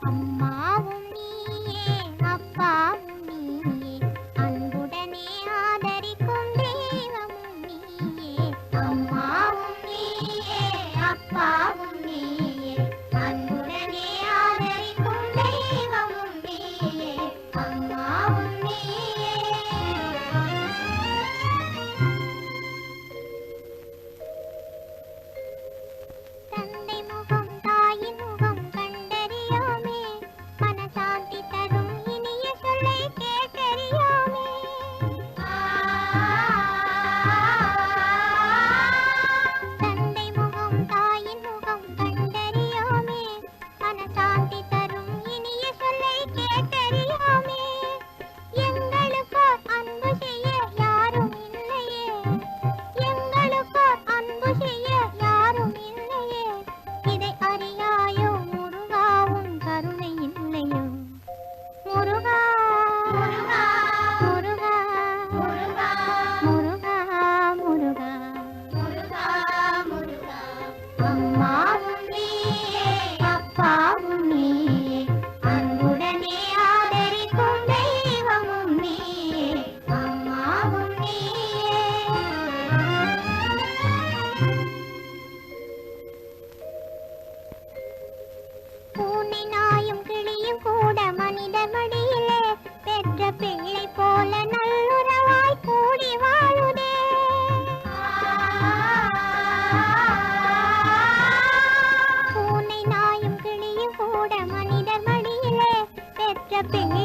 அம்மாவும் நீயே அப்பாவும் நீயே அன்புடனே ஆதரிக்கும் தெய்வமும் நீயே. அம்மாவும் நீயே அப்பா உன்னை நாயும் கிளியும் கூட மனித மடியிலே பெற்ற பிள்ளை போல நல்லுறவாய் கூடி வாழுதே. பூனை நாயும் கிளியும் கூட மனித மடியிலே பெற்ற பிள்ளை